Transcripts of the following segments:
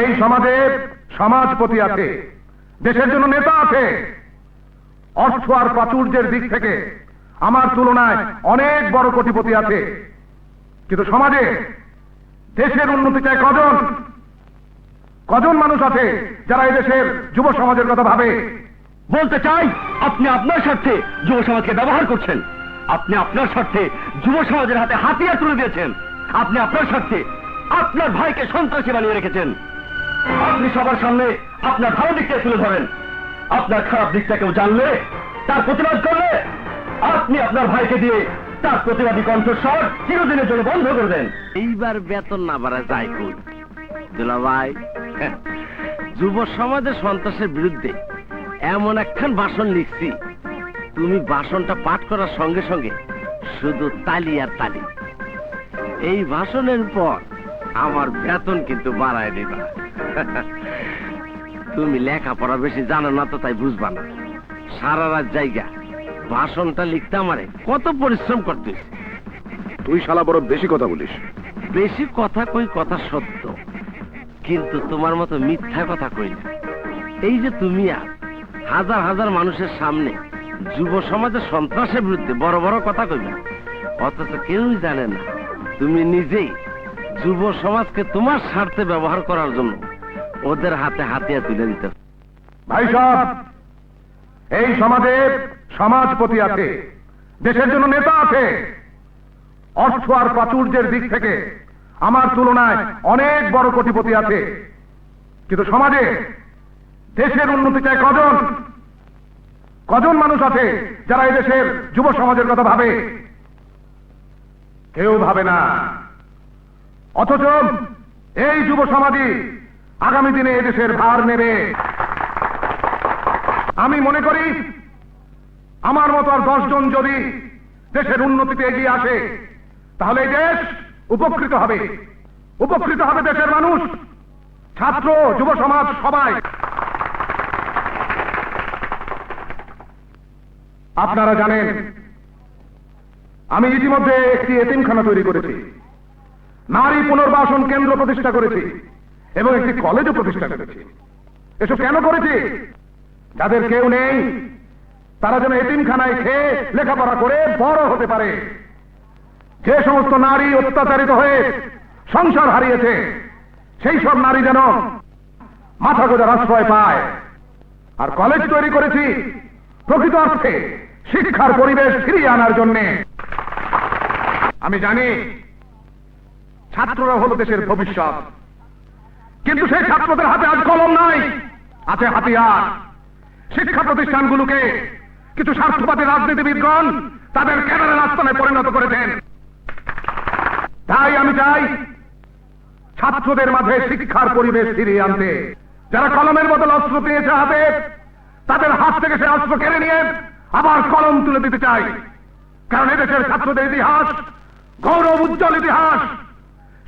এই সমাজে সমাজপতি আছে, দেশের জন্য নেতা আছে। অর্থ আর প্রাচুর্যের দিক থেকে আমার তুলনায় অনেক বড় কোটিপতি আছে। কিন্তু সমাজে দেশের উন্নতি চায় কজন কজন মানুষ আছে যারা এই দেশের যুব সমাজের কথা ভাবে? বলতে চাই, আপনি আপনার স্বার্থে যুব সমাজকে ব্যবহার করছেন। আপনি আপনার স্বার্থে যুব সমাজের হাতে হাতিয়ার তুলে দিয়েছেন। আপনি আপনার স্বার্থে আপনার ভাইকে সন্ত্রাসী বানিয়ে রেখেছেন। আপনি সবার সামনে আপনার ভালো দিকটা তুলে ধরেন। আপনার খারাপ দিকটা কেউ জানলে, তার প্রতিবাদ করলে, আপনি আপনার ভাইকে দিয়ে তার প্রতিবাদী কণ্ঠস্বর চিরদিনের জন্য বন্ধ করে দেন। এইবার বেতন না বাড়া যায় কই? দুলা ভাই যুব সমাজের সন্ত্রাসের বিরুদ্ধে এমন একখান ভাষণ লিখছি, তুমি ভাষণটা পাঠ করার সঙ্গে সঙ্গে শুধু তালি আর তালি। এই ভাষণের পর আমার বেতন কিন্তু বাড়ায় দেবা। তুমি লেখাপড়া বেশি জানো না তো তাই বুঝবা না। সারা রাত জায়গা ভাষণটা লিখতে আমারে কত পরিশ্রম করতে তুই শালা বড় বেশি কথা বলিস। বেশি কথা কই কথা সত্য কিন্তু তোমার মতো মিথ্যা কথা কই না। এই যে তুমি আর হাজার হাজার মানুষের সামনে যুব সমাজের সন্ত্রাসের বিরুদ্ধে বড় বড় কথা কইবে অথচ কেউই জানে না তুমি নিজেই যুব সমাজকে তোমার স্বার্থে ব্যবহার করার জন্য ওদের হাতে হাতিয়া তুলে দিতে ভাই সব এই সমাজে সমাজপতি আছে, দেশের জন্য নেতা আছে। অর্থ আর প্রাচুর্যের দিক থেকে আমার তুলনায় অনেক বড় কোটিপতি আছে। কিন্তু সমাজে দেশের উন্নতি চায় কজন কজন মানুষ আছে যারা এই দেশের যুব সমাজের কথা ভাবে? কেউ ভাবে না। অথচ এই যুব সমাজই আগামী দিনে এদেশের ভার নেবে। আমি মনে করি, আমার মতো আর দশজন যদি দেশের উন্নতিতে এগিয়ে আসে, তাহলে এই দেশ উপকৃত হবে। উপকৃত হবে দেশের মানুষ, ছাত্র, যুব সমাজ, সবাই। আপনারা জানেন, আমি ইতিমধ্যে একটি এতিমখানা তৈরি করেছি। নারী পুনর্বাসন কেন্দ্র প্রতিষ্ঠা করেছি। এবং একটি কলেজও প্রতিষ্ঠা করেছি। এসব কেন করেছি? যাদের কেউ নেই, তারা যেন এতিমখানায় খেয়ে লেখাপড়া করে বড় হতে পারে। যে সমস্ত নারী অত্যাচারিত হয়ে সংসার হারিয়েছে, সেই সব নারী যেন মাথা গোজার আশ্রয় পায়। আর কলেজ তৈরি করেছি প্রকৃত অর্থে শিক্ষার পরিবেশ ফিরিয়ে আনার জন্যে। আমি জানি, ছাত্ররা হলো দেশের ভবিষ্যৎ। কিন্তু সেই ছাত্রদের হাতে আজ কলম নাই। আছে হাতিয়ার। শিক্ষা প্রতিষ্ঠানগুলোকে কিছু স্বার্থবাদী রাজনীতিবিদগণ তাদের ক্যাডারের আস্থানে পরিণত করেছেন। তাই আমি চাই ছাত্রদের মাঝে শিক্ষার পরিবেশ ফিরিয়ে আনতে। যারা কলমের বদল অস্ত্র পেয়েছে হাতে, তাদের হাত থেকে সে অস্ত্র কেড়ে নিয়ে আবার কলম তুলে দিতে চাই। কারণ এদেশের ছাত্রদের ইতিহাস গৌরব উজ্জ্বল ইতিহাস।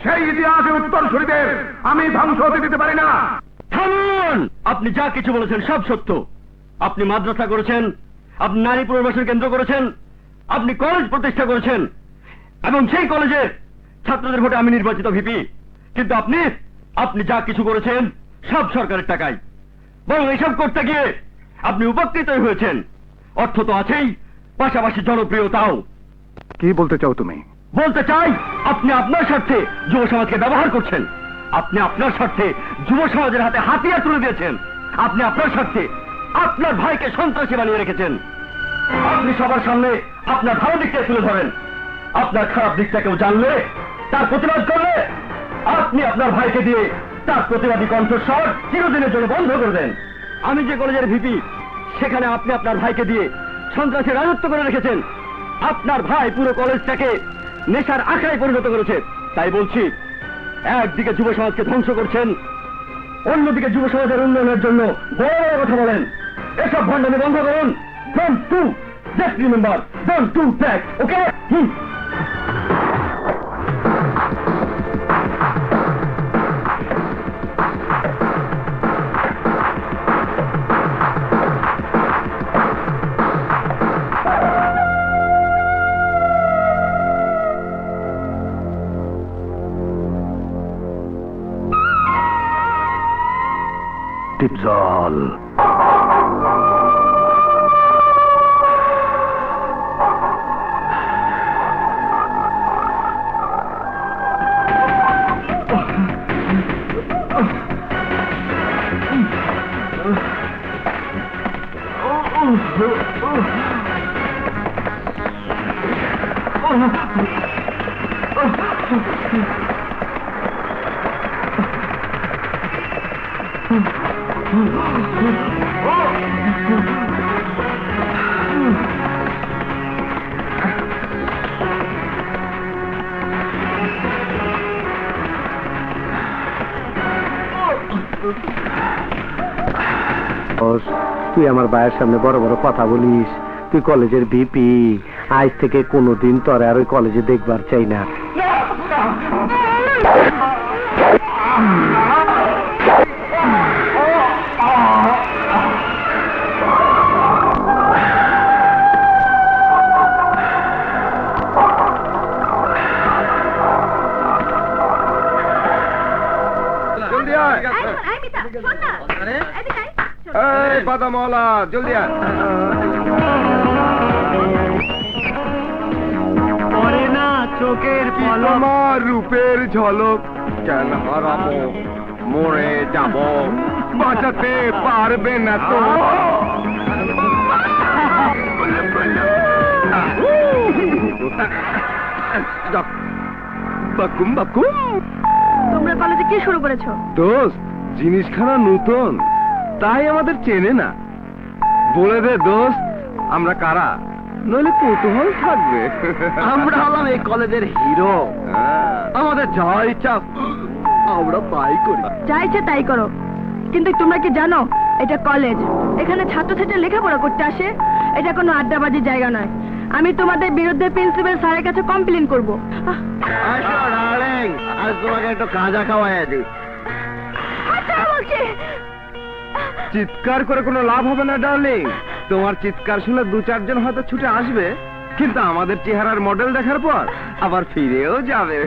সেই ইতিহাসের উত্তরসূরিদের আমি ধ্বংস হতে দিতে পারি না। থামুন! আপনি যা কিছু বলেছেন সব সত্য। আপনি মাদ্রাসা করেছেন আপনি নারী পুনর্বাসন কেন্দ্র করেছেন আপনি কলেজ প্রতিষ্ঠা করেছেন এবং সেই কলেজে ছাত্রদের ভোটে আমি নির্বাচিত ভিপি। কিন্তু আপনি আপনি যা কিছু করেছেন সব সরকারের টাকায়। বরং এসব করতে গিয়ে আপনি উপকৃত হয়েছেন। অর্থ তো আছেই পাশাপাশি জনপ্রিয়তাও। কি বলতে চাও তুমি? বলতে চাই, আপনি আপনার স্বার্থে যুব সমাজকে ব্যবহার করছেন। আপনি আপনার স্বার্থে যুব সমাজের হাতে হাতিয়ার তুলে দিয়েছেন। আপনি আপনার স্বার্থে আপনার ভাইকে সন্ত্রাসী বানিয়ে রেখেছেন। আপনি সবার সামনে আপনার ভালো দিকটা তুলে ধরেন। আপনার খারাপ দিকটা কেউ জানলে তার প্রতিবাদ করলে আপনি আপনার ভাইকে দিয়ে তার প্রতিবাদী কণ্ঠস্বর চিরদিনের জন্য বন্ধ করে দেন। আমি যে কলেজের ভিপি, সেখানে আপনি আপনার ভাইকে দিয়ে সন্ত্রাসী রাজত্ব করে রেখেছেন। আপনার ভাই পুরো কলেজটাকে নেশার আখড়ায় পরিণত করেছে। তাই বলছি, একদিকে যুব সমাজকে ধ্বংস করছেন, অন্যদিকে যুব সমাজের উন্নয়নের জন্য বড় বড় কথা বলেন। এসব ভণ্ডামি বন্ধ করুন। Don't to just remember don't to back okay Asif চল তুই আমার ভাইয়ের সামনে বড় বড় কথা বলিস তুই কলেজের বিপি আজ থেকে কোনোদিন তোর আর ওই কলেজে দেখবার চাই না এই বাদামওয়ালা জলদি আয়। পরে না চোখের কি তোমার রূপের ঝলক? কেন হারাবো? মরে যাব। বাঁচাতে পারবে না তো। বাকুম বাকুম। তোমরা কলেজে কি শুরু করেছ? দোস্ত জিনিসখানা নূতন। তাই আমাদের চেনে না। বলে দে দোস্ত আমরা কারা? নইলে কৌতূহল থাকবে। আমরা হলাম এই কলেজের হিরো। হ্যাঁ। আমাদের যা ইচ্ছা আমরা তাই করি। যা ইচ্ছে তাই করো। কিন্তু তোমরা কি জানো এটা কলেজ। এখানে ছাত্রছাত্রী লেখাপড়া করতে আসে। এটা কোনো আড্ডাবাজির জায়গা নয়। আমি তোমাদের বিরুদ্ধে প্রিন্সিপাল স্যারের কাছে কমপ্লেন করব। আহ, আসো ডার্লিং আজ তোমাকে একটু কাজা খাওয়াই দিই। আচ্ছা বলছি। চিৎকার করে কোনো লাভ হবে না, ডার্লিং। তোমার চিৎকার শুনে দু চারজন হয়তো ছুটে আসবে। কিন্তু আমাদের চেহারার মডেল দেখার পর আবার ফিরেও যাবে।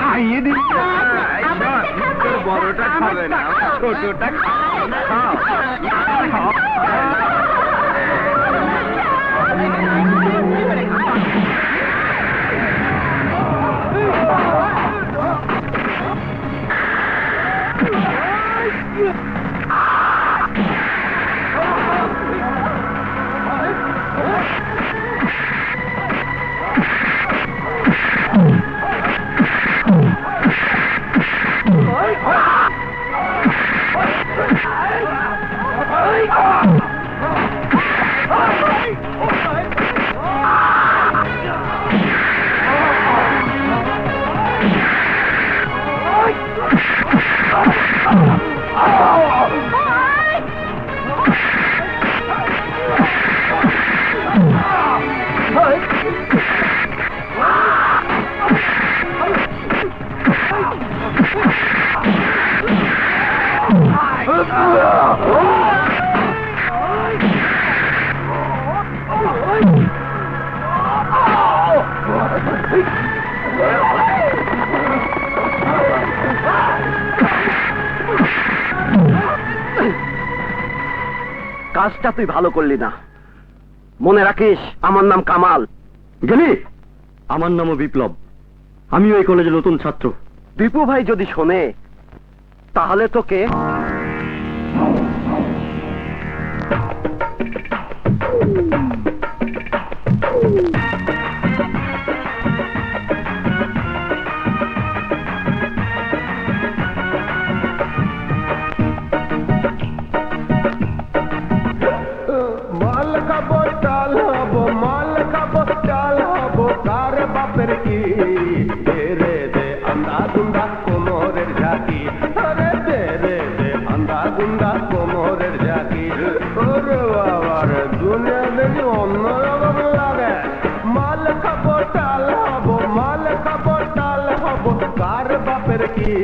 খাইয়ে বড়টা খাবে না। ছোটটা খাও। কাজটা তুই ভালো করলি না। মনে রাখিস আমার নাম কামাল। গেলি আমার নামও বিপ্লব। আমিও এই কলেজের নতুন ছাত্র। দীপু ভাই যদি শোনে তাহলে তোকে খাব, চাল হব মাল খাব, চাল হব কার বাপের কি? রে দে আন্দা গুন্ডা কোমরের ঝাঁকি। আরে দে রে দে আন্দা গুন্ডা কোমরের ঝাঁকি। ওরে বাবার দুনিয়া দেখি অন্যরকম লাগে। মাল খাব, চাল হব মাল খাব, চাল হব কার বাপের কি?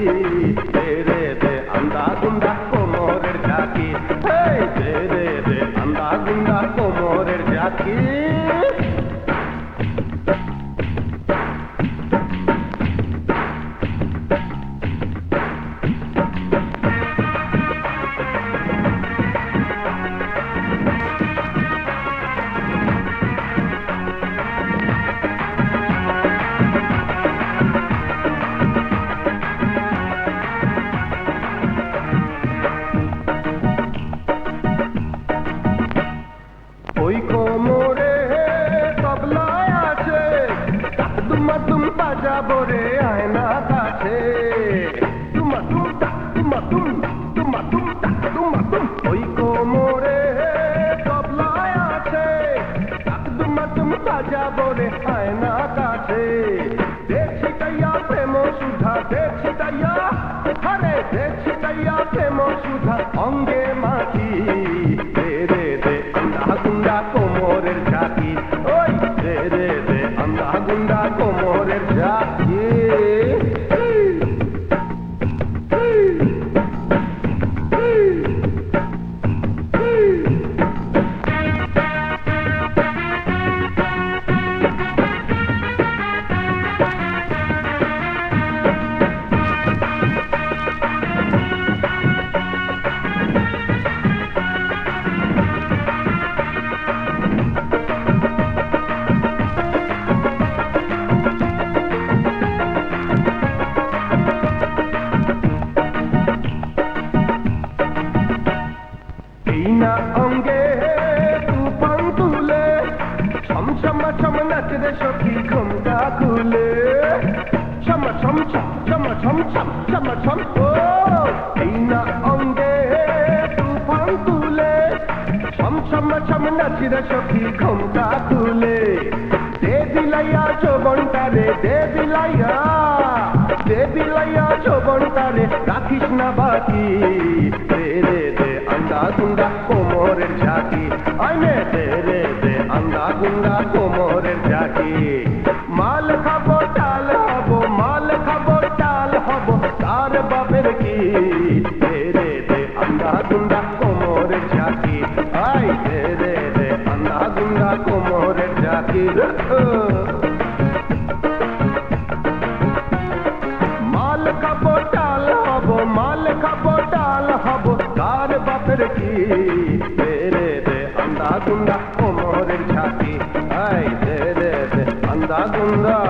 ওই কোমরে তবলা আছে। দুমা তুম তাজা বলে আয়না কাছে। দেখছি তাইয়া প্রেম সুধা, দেখছি তাইয়া, আরে দেখছি তাইয়া প্রেম সুধা, অঙ্গে মাখি নাচরে সখী ঘুমটা খুলে দে বিলাইয়া চোবনটারে দে দিলাইয়া দে বিলাইয়া চোবনটারে রাখিস না বাকি দে রে দে আন্দা গুন্ডা কোমরের ঝাঁকি। আইনে দে রে দে আন্দা গুন্ডা কোমরের ঝাঁকি। ফেরকি দে দে আন্দা গুন্ডা কোমরের ছাতি। আয় দে দে দে আন্দা গুন্ডা